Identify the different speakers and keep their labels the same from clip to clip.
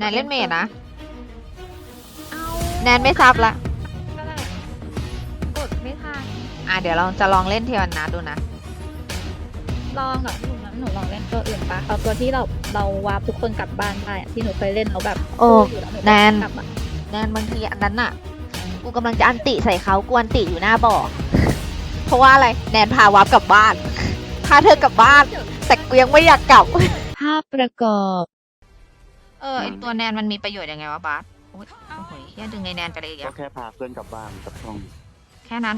Speaker 1: แนนเล่นเมดนะ
Speaker 2: เอา
Speaker 1: แนนไม่ซับละ
Speaker 2: ก็ได้กดไม่ทัน
Speaker 1: อะเดี๋ยวเราจะลองเล่นเทวันนาดูนะ
Speaker 2: ลองกับหนูนะหนูลองเล่นตัวอื่นปะเอาตัวที่เราเราวาร์ปทุกคนกลับบ้านได้อะที่หนูเคยเล่นแล้วแบบ
Speaker 1: โอ้
Speaker 2: สู้ยู่ล้วห
Speaker 1: แนน
Speaker 2: กลับอะ
Speaker 1: แนนบางทีอันนั้นน่ะ กูกำลังจะอันติใส่เขากูอันติอยู่หน้าบ่อ เพราะว่าอะไร แนนพาวับกลับบ้าน พาเธอกลับบ้าน แต่กูยังไม่อยากกลับ
Speaker 2: ภาพประกอบ
Speaker 1: เออไอตัวแนนมันมีประโยชน์ยังไงวะบาสโอ้ยโอ้โหเฮียดึงไอแนนไปเลยอีก
Speaker 3: ก็
Speaker 1: อะ
Speaker 3: แค่พาเพื่อนกลับบ้านกับช่อง
Speaker 1: แค่นั้น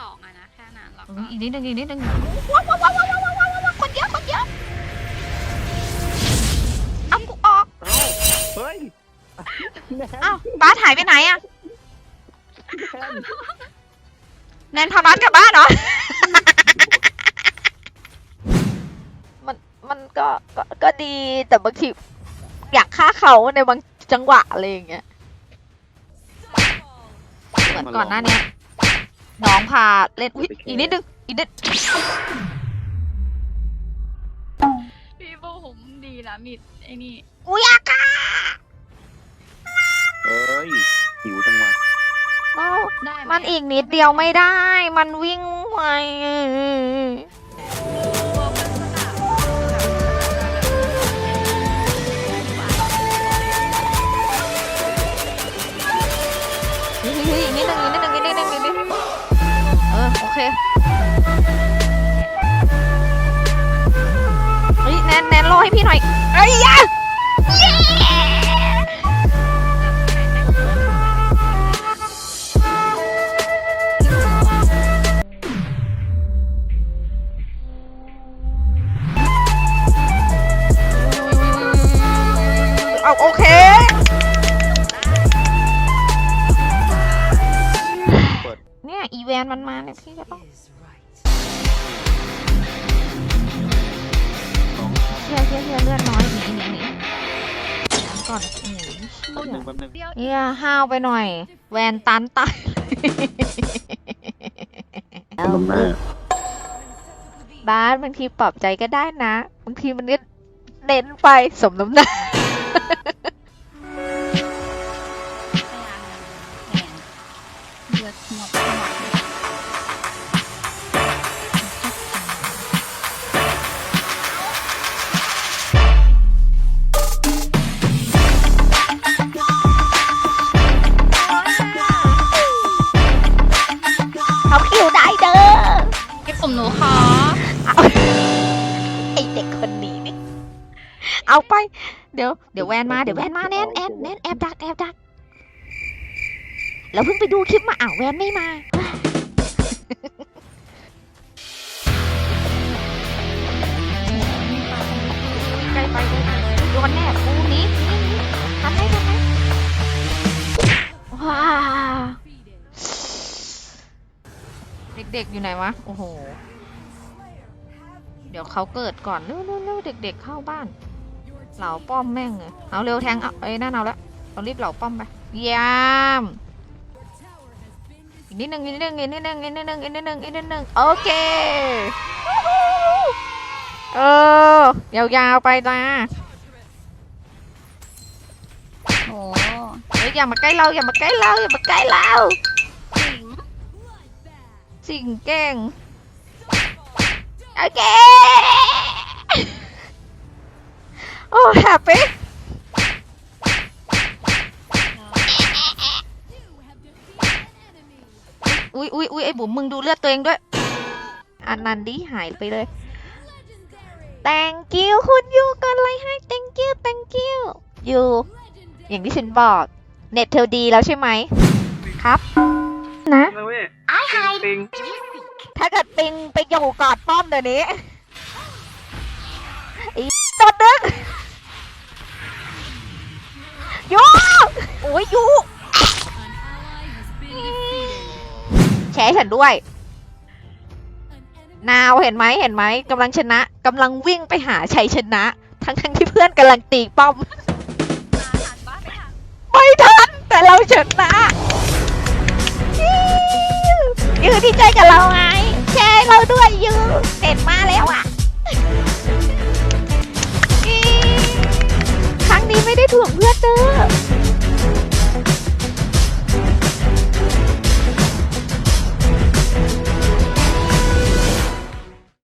Speaker 2: สองอะนะแค่นั้นแล้ว
Speaker 1: อุ๊
Speaker 2: ก็
Speaker 1: ยอีกนิดนึงอีกนิดนึงว้าวว้าวว้าวว้าวว้าวว้าวว้าวคนเยอะคนเยอะเอากูออก
Speaker 3: เฮ้ยแนน
Speaker 1: เอ้าบาสหายไปไหนอะ
Speaker 3: แนน
Speaker 1: แนนพาบาสกลับบ้านเหรอ มันมันก็ก็ก็ดีแต่บางที อยากฆ่าเขาในบางจังหวะอะไรอย่างเงี้ยเหมือนก่อนหน้าเนี้ยน้องพาเล่นอุ๊ยอีกนิดนึงอีกนิด
Speaker 2: พี่บูผมดีนะมีไอ้นี่
Speaker 1: อุ้ยอากา
Speaker 3: เอ้ยหิวจังวะ
Speaker 1: เอ้า
Speaker 2: ได้ไห
Speaker 1: มันอีกนิดเดียวไม่ได้ มันวิ่งไว เคเฮ้ยแนนแนนรอให้พี่หน่อยเอ้ยยะ อีแวนมันมาเนี่ยพี่ก็ต้องเชี่ยเชี่ยเชี่ยเลือดน้อยหนีหนีหนีก่อนโอ้โห
Speaker 3: ต้นหนึ่งแป๊บนึง
Speaker 2: เดียว
Speaker 1: เฮียห้าวไปหน่อย แวนตันตาย
Speaker 3: ลมหน้า
Speaker 1: บาสบางทีปลอบใจก็ได้นะบางทีมันก็เน้นไปสมน้ำหน้า
Speaker 2: เดือดหมดหมด
Speaker 1: เขาคิวได้เด้อ
Speaker 2: พี่ผมหนูขอ
Speaker 1: เอาไอเด็กคนนี้นี่เอาไป เดี๋ยว เดี๋ยวแวนมา เดี๋ยวแวนมาแนนแอนแนนแอบดักแอบดัก แล้วเพิ่งไปดูคลิปมาอ้าวแวนไม่มาใกล้ไปใกล้ไปโดนแน่กูนี้นี่ทำให้ทำให้ว้าเด็กๆอยู่ไหนวะ โอ้โห เดี๋ยวเขาเกิดก่อนเร็วๆเด็กๆเข้าบ้าน เหล่าป้อมแม่งเลยเอาเร็วแทงเอาเอ้ยนั่นเอาละเรารีบเหล่าป้อมไปยี่ยม นิดนึงอีกนิดนึงอีกนิดนึงอีกนิดนึงอีกนิดนึงอีกนิดนึงโอเคเออยาวๆไปจ้า
Speaker 2: โอ้
Speaker 1: เฮ้ยอย่ามาใกล้เราอย่ามาใกล้เราอย่ามาใกล้เรา
Speaker 2: สิง
Speaker 1: จริงเก่งโอเคโอ้แฮปปี้ อุ้ยอุ้ยอุ้ยไอ้บุ๋มมึงดูเลือดตัวเองด้วย อันนันดีหายไปเลย thank you คุณยูก่อนเลยให้ thank you thank you ยูอย่างที่ฉันบอก เน็ตเธอดีแล้วใช่ไหม ครับ นะ
Speaker 3: นะเว้ย
Speaker 1: I
Speaker 3: ปิง
Speaker 1: ถ้าเกิดปิงไปอยู่กอดป้อมเดี๋ยวนี้อีโดนดึงยูโอ้ยยู แชร์ฉันด้วย นาวเห็นไหมเห็นไหมกำลังชนะกำลังวิ่งไปหาชัยชนะ ทั้งทั้งที่เพื่อนกำลังตีป้อม
Speaker 2: ไม่ทัน
Speaker 1: แต่เราชนะยืนที่ใจกับเราไงแชร์เราด้วยยืนเสร็จมาแล้วอะครั้งนี้ไม่ได้ถ่วงเพื่อน